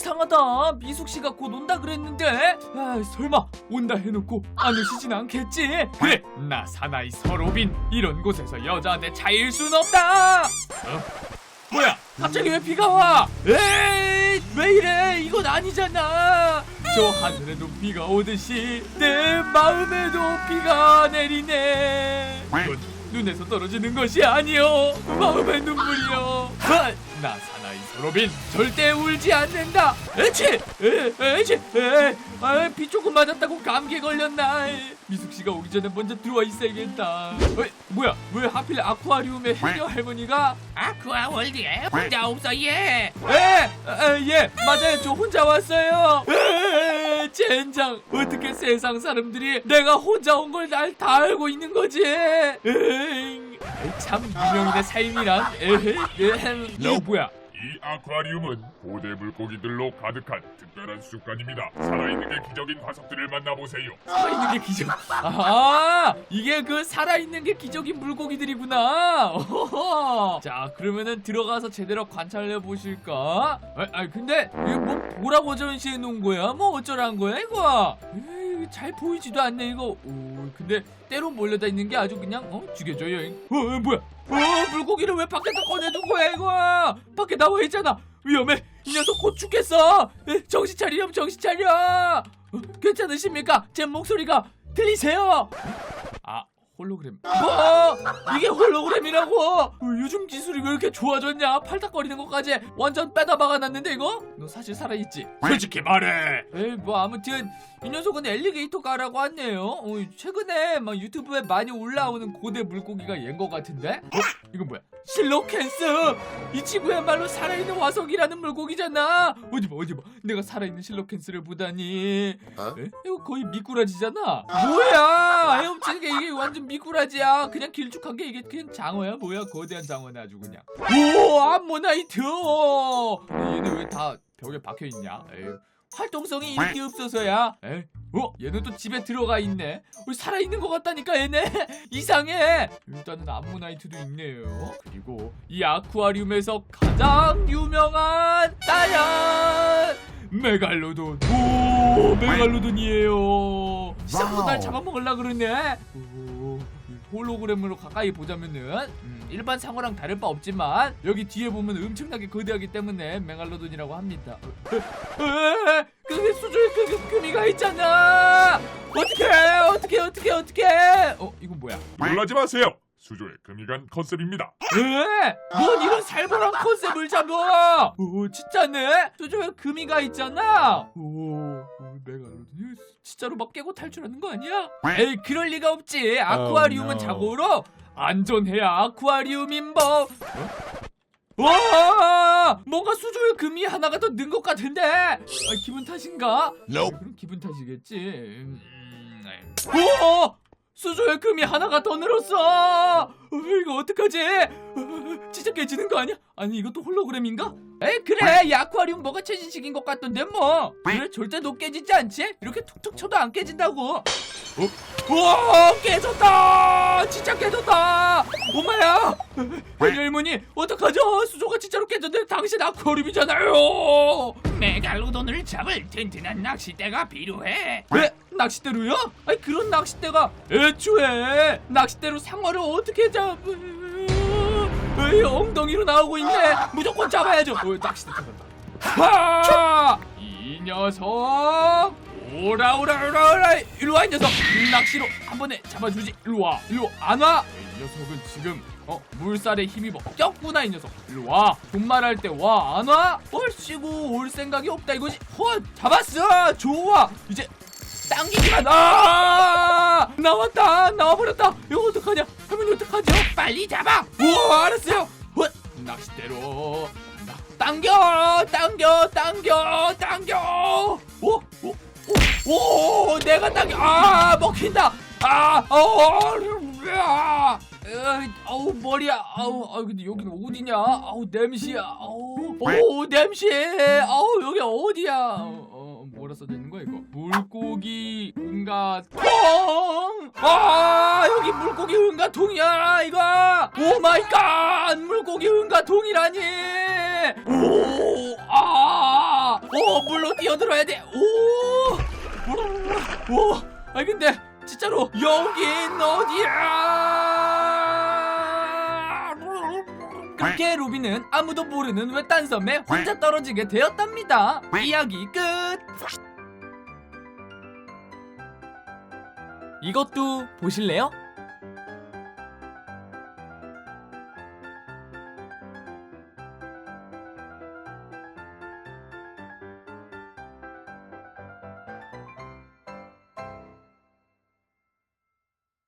이상하다. 미숙 씨가 곧 온다 그랬는데. 아, 설마 온다 해놓고 안 오시진 않겠지? 그래, 나 사나이 서로빈 이런 곳에서 여자한테 차일 순 없다. 어? 뭐야? 갑자기 왜 비가 와? 에이, 왜 이래? 이건 아니잖아. 저 하늘에도 비가 오듯이 내 마음에도 비가 내리네. 이건 눈에서 떨어지는 것이 아니요 마음의 눈물이요 아, 나 사나이 서 로빈 절대 울지 않는다. 에치 에, 에치 에, 아, 비 조금 맞았다고 감기에 걸렸나? 에, 미숙 씨가 오기 전에 먼저 들어와 있어야겠다. 에, 뭐야? 왜 하필 아쿠아리움에 해녀 할머니가? 아쿠아 월드에 혼자 없어 얘. 에, 에, 예. 맞아요. 저 혼자 왔어요. 에, 젠장 어떻게 세상 사람들이 내가 혼자 온 걸 날 다 알고 있는 거지? 에잉, 참 유명인의 삶이란 에헤, 에헴, 이거 뭐야 이 아쿠아리움은 고대 물고기들로 가득한 특별한 습관입니다. 살아있는 게 기적인 화석들을 만나보세요. 살아있는 게 기적 아 이게 그 살아있는 게 기적인 물고기들이구나 어허허. 자 그러면은 들어가서 제대로 관찰해 보실까 아, 아 근데 이거 뭐 뭐라고 전시해 놓은 거야 뭐 어쩌란 거야 이거 에이, 잘 보이지도 않네 이거. 오 근데 때로 몰려다 있는 게 아주 그냥 어 죽여줘요 어, 어 뭐야? 어 물고기를 왜 밖에서 꺼내둔 거야 이거? 밖에 나와 있잖아. 위험해. 이 녀석 곧 죽겠어. 에, 정신 차리렴 정신 차려. 어, 괜찮으십니까? 제 목소리가 들리세요? 아 홀로그램. 뭐? 이게 홀로그램이라고? 어, 요즘 기술이 왜 이렇게 좋아졌냐? 팔딱거리는 것까지 완전 빼다 박아놨는데 이거? 너 사실 살아있지? 솔직히 말해. 에이 뭐 아무튼 이 녀석은 엘리게이터 가라고 하네요. 어, 최근에 막 유튜브에 많이 올라오는 고대 물고기가 얘인 것 같은데? 어? 이건 뭐야? 실로캔스! 이 친구야말로 살아있는 화석이라는 물고기잖아! 어디 봐 어디 봐. 내가 살아있는 실로캔스를 보다니. 에? 이거 거의 미꾸라지잖아. 뭐야 완전 미꾸라지야. 그냥 길쭉한 게 이게 그냥 장어야? 뭐야? 거대한 장어네 아주 그냥. 오! 암모나이트! 얘는 왜다 벽에 박혀있냐? 에휴. 활동성이 이렇게 없어서야. 에이. 어? 얘는 또 집에 들어가 있네. 우리 살아있는 것 같다니까 얘네. 이상해. 일단은 암모나이트도 있네요. 그리고 이 아쿠아리움에서 가장 유명한 따란 메갈로돈. 오 메갈로돈이에요 시작부터 날 잡아먹으려 그러네. 오, 이 홀로그램으로 가까이 보자면은 음, 일반 상어랑 다를 바 없지만 여기 뒤에 보면 엄청나게 거대하기 때문에 메갈로돈이라고 합니다. 에, 그게 수조에 그, 그 금이가 있잖아! 어떻게 어떻게 어떻게 어떻게 어 이건 뭐야? 놀라지 마세요. 수조의 금이간 컨셉입니다. 에? 뭔 이런 살벌한 컨셉을 잡아! 오 진짜네? 수조에 금이가 있잖아! 오, 오 메갈로돈이 진짜로 막 깨고 탈출하는 거 아니야? 에이 그럴 리가 없지 아쿠아리움은 Oh, no. 자고로 안전해야 아쿠아리움인 법 어? 와 뭔가 수조에 금이 하나가 더 는 것 같은데 아, 기분 탓인가? Nope. 그럼 기분 탓이겠지 음, 오 수조에 금이 하나가 더 늘었어 어, 이거 어떡하지 어, 진짜 깨지는 거 아니야? 아니 이것도 홀로그램인가? 에 그래. 이 아쿠아리움 뭐가 최신식인 것 같던데 뭐. 그래 절대 너 깨지지 않지? 이렇게 툭툭 쳐도 안 깨진다고. 어? 우와 깨졌다. 진짜 깨졌다. 엄마야. 할머니 어떡하죠? 수조가 진짜로 깨졌는데 당신 아쿠아리움이잖아요. 메갈로돈을 잡을 튼튼한 낚싯대가 필요해. 왜? 낚싯대로요? 아니 그런 낚싯대가 애초에 낚싯대로 상어를 어떻게 잡... 에이 엉덩이로 나오고 있네. 무조건 잡아야죠. 어, 낚싯대 잡았다. 하! 이 녀석! 오라 오라 오라 오라. 일로 와이 녀석. 낚시로 한 번에 잡아주지. 일로 와 일로 안 와? 이 녀석은 지금 어 물살에 힘입어 꼈구나 이 녀석. 일로 와. 돈말할 때 와. 안 와? 얼씨구 올 생각이 없다 이거지. 헐 잡았어. 좋아. 이제 당기기만. 아! 나왔다. 나와버렸다. 이거 어떡하냐? 할머니 어떡하죠? 빨리 잡아. 오 알았어요. 헛! 낚싯대로. 나- 당겨 당겨 당겨 당겨. 오 오오 내가 당겨. 아 먹힌다. 아어 아우 머리야. 아우 아 근데 여기는 어디냐? 아우 냄새야. 아우 오 냄새. 아우 여기 어디야? 어, 어 뭐라 써져 있는 거야 이거? 물고기 응가 통 아 여기 물고기 응가 통이야 이거! 오 마이 갓! 물고기 응가 통이라니! 오 아오 어 물로 뛰어들어야 돼. 오, 오, 아 근데 진짜로 여긴 어디야? 그렇게 로비는 아무도 모르는 외딴 섬에 혼자 떨어지게 되었답니다. 이야기 끝. 이것도 보실래요?